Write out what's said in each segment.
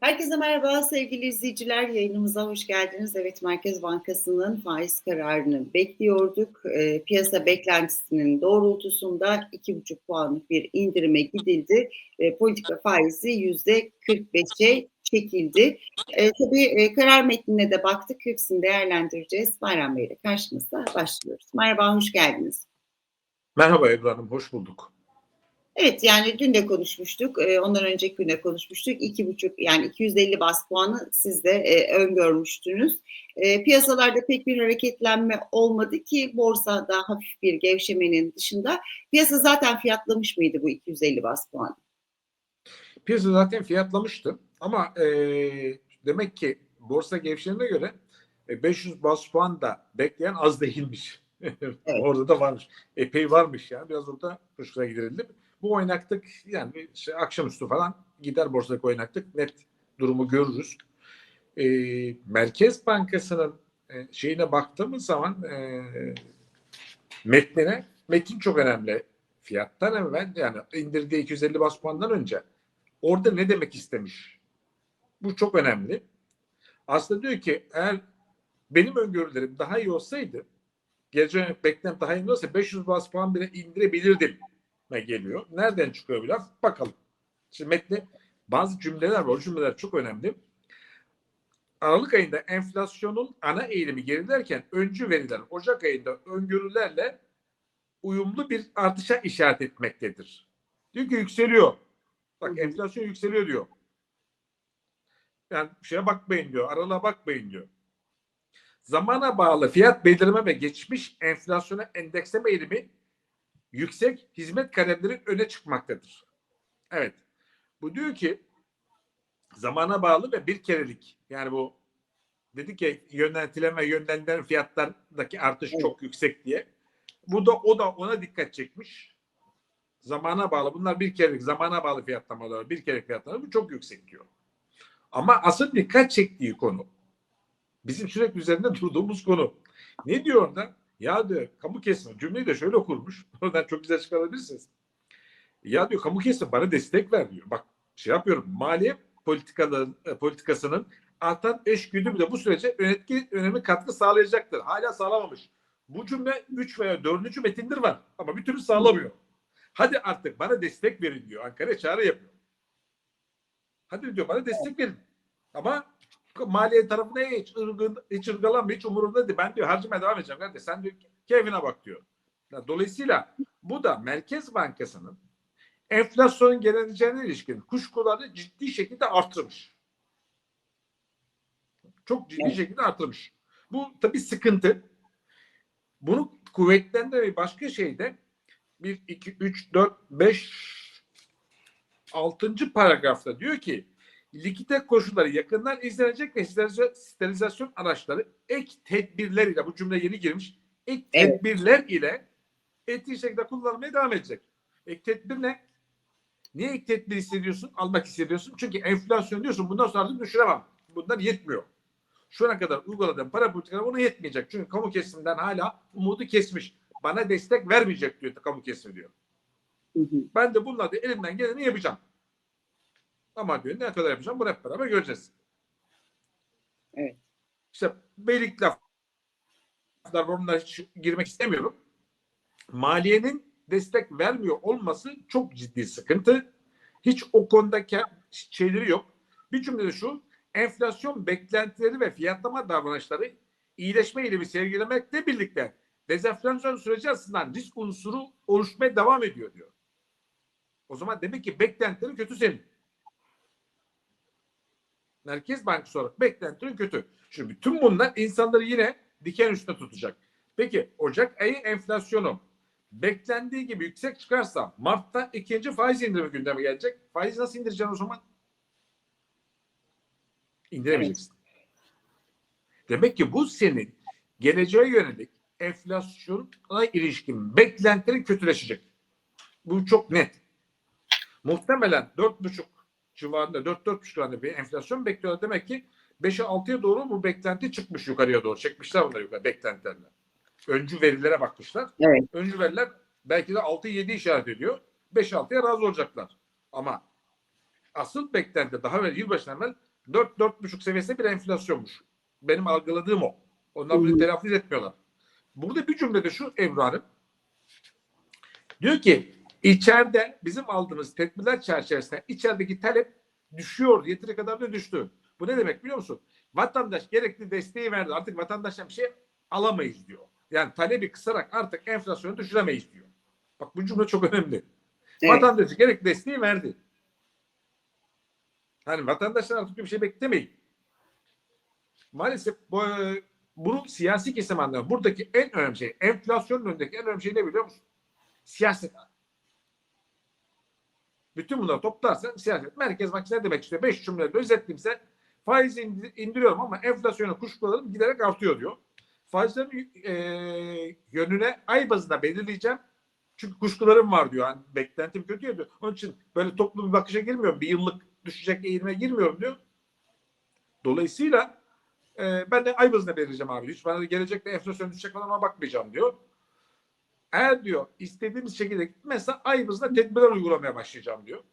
Herkese merhaba sevgili izleyiciler. Yayınımıza hoş geldiniz. Evet Merkez Bankası'nın faiz kararını bekliyorduk. E, piyasa beklentisinin doğrultusunda 2,5 puanlık bir indirime gidildi. E, politika faizi %45'e çekildi. E, tabii e, karar metnine de baktık. Hepsini değerlendireceğiz. Bayram Bey ile karşınızda başlıyoruz. Merhaba, hoş geldiniz. Merhaba Ebru Hanım, hoş bulduk. Evet yani dün de konuşmuştuk. E, ondan önceki gün de konuşmuştuk. İki buçuk yani 250 bas puanı siz de e, öngörmüştünüz. E, piyasalarda pek bir hareketlenme olmadı ki borsada hafif bir gevşemenin dışında piyasa zaten fiyatlamış mıydı bu 250 bas puanı? Piyasa zaten fiyatlamıştı ama e, demek ki borsa gevşeğine göre e, 500 bas puan da bekleyen az değilmiş. Evet. Orada da varmış. Epey varmış yani. Biraz orada hoşuna giderildi. Bu oynaklık yani işte akşamüstü falan gider borsadaki oynaklık net durumu görürüz. E, Merkez Bankası'nın e, şeyine baktığımız zaman e, metnine metin çok önemli. Fiyattan evvel yani indirdiği 250 bas puandan önce orada ne demek istemiş? Bu çok önemli. Aslında diyor ki eğer benim öngörülerim daha iyi olsaydı geleceğe beklenti daha iyi olsa 500 bas puan bile indirebilirdim ne geliyor. Nereden çıkıyor bu laf? Bakalım. Şimdi metni bazı cümleler var. O cümleler çok önemli. Aralık ayında enflasyonun ana eğilimi gerilerken öncü veriler Ocak ayında öngörülerle uyumlu bir artışa işaret etmektedir. Diyor ki yükseliyor. Bak enflasyon yükseliyor diyor. Yani şeye bakmayın diyor. Aralığa bakmayın diyor. Zamana bağlı fiyat belirleme ve geçmiş enflasyona endeksleme eğilimi yüksek hizmet kalemlerin öne çıkmaktadır. Evet. Bu diyor ki zamana bağlı ve bir kerelik. Yani bu dedik ki yöneltilen ve yönlendirilen fiyatlardaki artış evet. çok yüksek diye. Bu da o da ona dikkat çekmiş. Zamana bağlı. Bunlar bir kerelik zamana bağlı fiyatlamalar, bir kerelik fiyatlamalar bu çok yüksek diyor. Ama asıl dikkat çektiği konu bizim sürekli üzerinde durduğumuz konu. Ne diyor orada? Ya diyor kamu kesimi cümleyi de şöyle kurmuş. Oradan çok güzel çıkarabilirsiniz. Ya diyor kamu kesimi bana destek ver diyor. Bak şey yapıyorum. Maliye politikaların, politikasının artan eş güdümü de bu sürece yönetki önemli katkı sağlayacaktır. Hala sağlamamış. Bu cümle 3 veya 4. metindir var ama bir türlü sağlamıyor. Hadi artık bana destek verin diyor. Ankara çağrı yapıyor. Hadi diyor bana destek verin. Ama maliye tarafına hiç, ırgın, hiç ırgalanmıyor, hiç umurumda değil. Ben diyor harcamaya devam edeceğim. Kardeş. Sen diyor keyfine bak diyor. Dolayısıyla bu da Merkez Bankası'nın enflasyonun geleneceğine ilişkin kuşkuları ciddi şekilde artırmış. Çok ciddi evet. şekilde artırmış. Bu tabii sıkıntı. Bunu kuvvetlendiren başka şey de 1, 2, 3, 4, 5 6. paragrafta diyor ki likite koşulları yakından izlenecek ve sterilizasyon araçları ek tedbirler ile bu cümle yeni girmiş ek evet. tedbirler ile etkili şekilde kullanılmaya devam edecek. Ek tedbir ne? Niye ek tedbir hissediyorsun? Almak hissediyorsun. Çünkü enflasyon diyorsun bundan sonra düşüremem. Bundan yetmiyor. Şu ana kadar uyguladığım para politikaları ona yetmeyecek. Çünkü kamu kesiminden hala umudu kesmiş. Bana destek vermeyecek diyor kamu kesimi diyor. Hı hı. Ben de bunlarda elimden geleni yapacağım. Ama diyor ne kadar yapacağım bunu hep beraber göreceğiz. Evet. İşte beylik laflar onlara hiç girmek istemiyorum. Maliyenin destek vermiyor olması çok ciddi sıkıntı. Hiç o konuda şeyleri yok. Bir cümlede şu enflasyon beklentileri ve fiyatlama davranışları iyileşme eğilimi sergilemekle birlikte dezenflasyon süreci açısından risk unsuru oluşmaya devam ediyor diyor. O zaman demek ki beklentilerin kötü senin. Merkez Bankası olarak beklentilerin kötü. Şimdi bütün bunlar insanları yine diken üstüne tutacak. Peki Ocak ayı enflasyonu beklendiği gibi yüksek çıkarsa Mart'ta ikinci faiz indirimi gündeme gelecek. Faiz nasıl indireceksin o zaman? İndiremeyeceksin. Demek ki bu senin geleceğe yönelik enflasyona ilişkin beklentilerin kötüleşecek. Bu çok net. Muhtemelen dört buçuk civarında 4-4,5 civarında bir enflasyon bekliyorlar. Demek ki 5'e 6'ya doğru bu beklenti çıkmış yukarıya doğru. Çekmişler bunları yukarı beklentilerle. Öncü verilere bakmışlar. Evet. Öncü veriler belki de 6-7 işaret ediyor. 5-6'ya razı olacaklar. Ama asıl beklenti daha evvel yılbaşından evvel 4-4,5 seviyesinde bir enflasyonmuş. Benim algıladığım o. Onlar bunu telaffuz etmiyorlar. Burada bir cümlede şu Ebru Hanım. Diyor ki içeride bizim aldığımız tedbirler çerçevesinde içerideki talep düşüyor. Yeteri kadar da düştü. Bu ne demek biliyor musun? Vatandaş gerekli desteği verdi. Artık vatandaştan bir şey alamayız diyor. Yani talebi kısarak artık enflasyonu düşüremeyiz diyor. Bak bu cümle çok önemli. Evet. Vatandaş gerekli desteği verdi. Hani vatandaşlar artık bir şey beklemeyin. Maalesef bu, e, bunun siyasi kesim anlamı. Buradaki en önemli şey, enflasyonun önündeki en önemli şey ne biliyor musun? Siyaset. Bütün bunları toplarsan siyaset. Merkez Bankası ne demek istiyor? Beş cümleyle özetleyeyimse faizi indi- indiriyorum ama enflasyonu kuşkularım giderek artıyor diyor. Faizlerin e, yönüne ay bazında belirleyeceğim. Çünkü kuşkularım var diyor. Yani beklentim kötü diyor. Onun için böyle toplu bir bakışa girmiyorum. Bir yıllık düşecek eğilime girmiyorum diyor. Dolayısıyla e, ben de ay bazında belirleyeceğim abi. Hiç bana gelecekte enflasyon düşecek falan bakmayacağım diyor. Eğer diyor istediğimiz şekilde gitmezse ay bazında tedbirler uygulamaya başlayacağım diyor.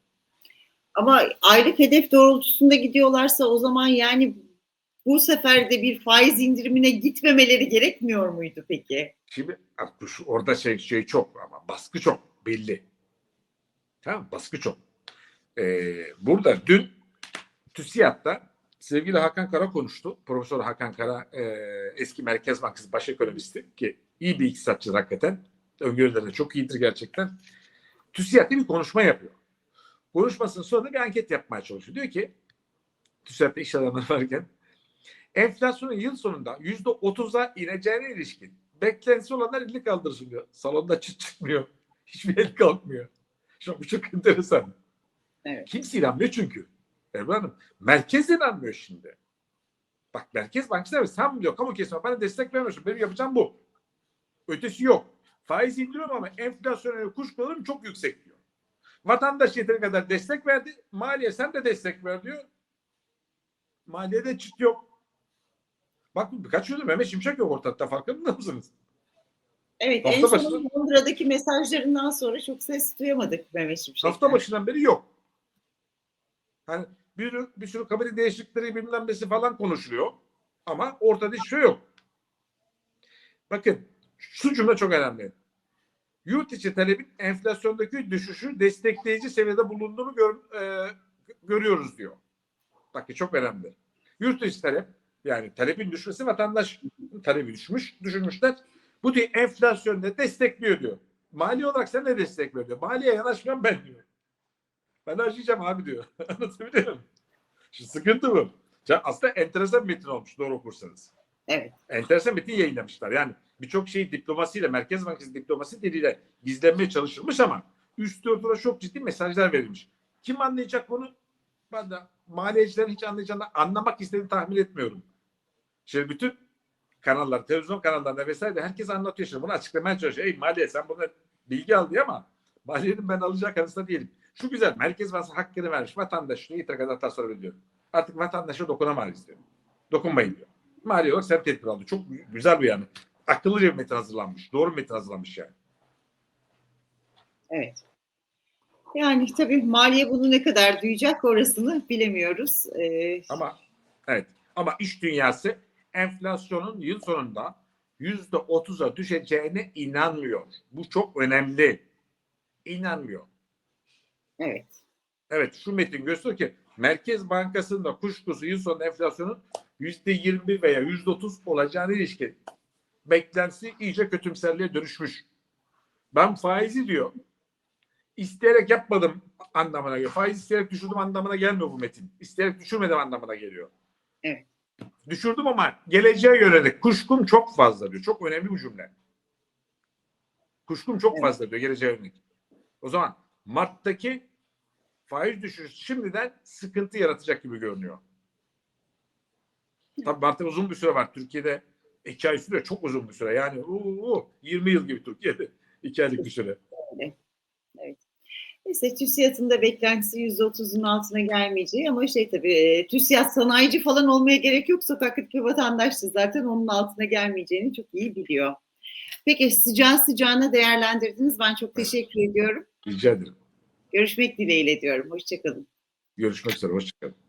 Ama aylık hedef doğrultusunda gidiyorlarsa o zaman yani bu sefer de bir faiz indirimine gitmemeleri gerekmiyor muydu peki? Şimdi orada şey, şey çok ama baskı çok belli. Tamam? Baskı çok. Ee, burada dün TÜSİAD'da sevgili Hakan Kara konuştu. Profesör Hakan Kara e, eski Merkez Bankası baş ekonomisti ki iyi bir iktisatçı hakikaten. Öngörüleri de çok iyidir gerçekten. TÜSİAD'da bir konuşma yapıyor. Konuşmasının sonunda bir anket yapmaya çalışıyor. Diyor ki TÜSİAD'da iş adamları varken enflasyonun yıl sonunda yüzde otuza ineceğine ilişkin beklentisi olanlar elini kaldırsın diyor. Salonda çıt çıkmıyor. Hiçbir el kalkmıyor. Şu bu çok enteresan. Evet. Kimse inanmıyor çünkü. Ebru Hanım. Merkez inanmıyor şimdi. Bak Merkez Bankası da sen diyor kamu kesimi bana destek vermiyorsun. Benim yapacağım bu. Ötesi yok. Faiz indiriyorum ama enflasyona kuşkularım çok yüksek diyor. Vatandaş yeteri kadar destek verdi. Maliye sen de destek ver diyor. Maliyede çıt yok. Bak birkaç yıldır Mehmet Şimşek yok ortalıkta farkında mısınız? Evet Hafta en son Londra'daki mesajlarından sonra çok ses duyamadık Mehmet Şimşek'ten. Hafta başından beri yok. Hani bir, bir sürü kabine değişiklikleri bilmem nesi falan konuşuluyor. Ama ortada hiçbir şey yok. Bakın şu cümle çok önemli. Yurt içi talebin enflasyondaki düşüşü destekleyici seviyede bulunduğunu gör- e, görüyoruz diyor. Bakın çok önemli. Yurt içi talep yani talebin düşmesi vatandaş talebi düşmüş, düşürmüşler. Bu diyor enflasyonda destekliyor diyor. Mali olarak sen ne destekliyor diyor. Maliye yanaşmıyorum ben diyor. Ben harcayacağım abi diyor. Anlatabiliyor muyum? Şu sıkıntı bu. Ya aslında enteresan bir metin olmuş doğru okursanız. Evet. Enteresan metin yayınlamışlar. Yani birçok şey diplomasiyle, Merkez Bankası diplomasi diliyle gizlenmeye çalışılmış ama üstü örtüne çok ciddi mesajlar verilmiş. Kim anlayacak bunu? Ben de maliyecilerin hiç anlayacağını anlamak istediğini tahmin etmiyorum. Şimdi bütün kanallar, televizyon kanallarında vesaire herkes anlatıyor şimdi. Bunu açıklamaya çalışıyor. Ey maliye sen bunu bilgi al diye ama maliyenin ben alacağı kanısında değilim. Şu güzel. Merkez Bankası hakkını vermiş. Vatandaş diyor. Yeteri kadar tasarruf ediyor. Artık vatandaşa dokunamayız diyor. Dokunmayın diyor. Maliye olarak sen tedbir aldı. Çok güzel bir yani. Akıllıca bir metin hazırlanmış. Doğru bir metin hazırlanmış yani. Evet. Yani tabii maliye bunu ne kadar duyacak orasını bilemiyoruz. Ee, Ama evet. Ama iş dünyası enflasyonun yıl sonunda yüzde otuza düşeceğine inanmıyor. Bu çok önemli. İnanmıyor. evet. Evet şu metin gösteriyor ki Merkez Bankası'nda kuşkusu yıl sonu enflasyonun yüzde yirmi veya yüzde otuz olacağına ilişkin beklentisi iyice kötümserliğe dönüşmüş. Ben faizi diyor isteyerek yapmadım anlamına geliyor. Faiz isteyerek düşürdüm anlamına gelmiyor bu metin. İsteyerek düşürmedim anlamına geliyor. Evet. Düşürdüm ama geleceğe yönelik kuşkum çok fazla diyor. Çok önemli bu cümle. Kuşkum çok Evet. fazla diyor geleceğe yönelik. O zaman Mart'taki faiz düşüşü şimdiden sıkıntı yaratacak gibi görünüyor. Tabii Mart'ta uzun bir süre var. Türkiye'de iki ay sürüyor. Çok uzun bir süre. Yani uu, 20 yıl gibi Türkiye'de. iki aylık bir süre. Neyse TÜSİAD'ın da beklentisi %30'un altına gelmeyeceği ama şey tabii e, TÜSİAD sanayici falan olmaya gerek yok. Sokaktaki vatandaş da zaten onun altına gelmeyeceğini çok iyi biliyor. Peki sıcağı sıcağına değerlendirdiniz. Ben çok teşekkür ediyorum. Rica ederim. Görüşmek dileğiyle diyorum. Hoşçakalın. Görüşmek üzere. Hoşçakalın.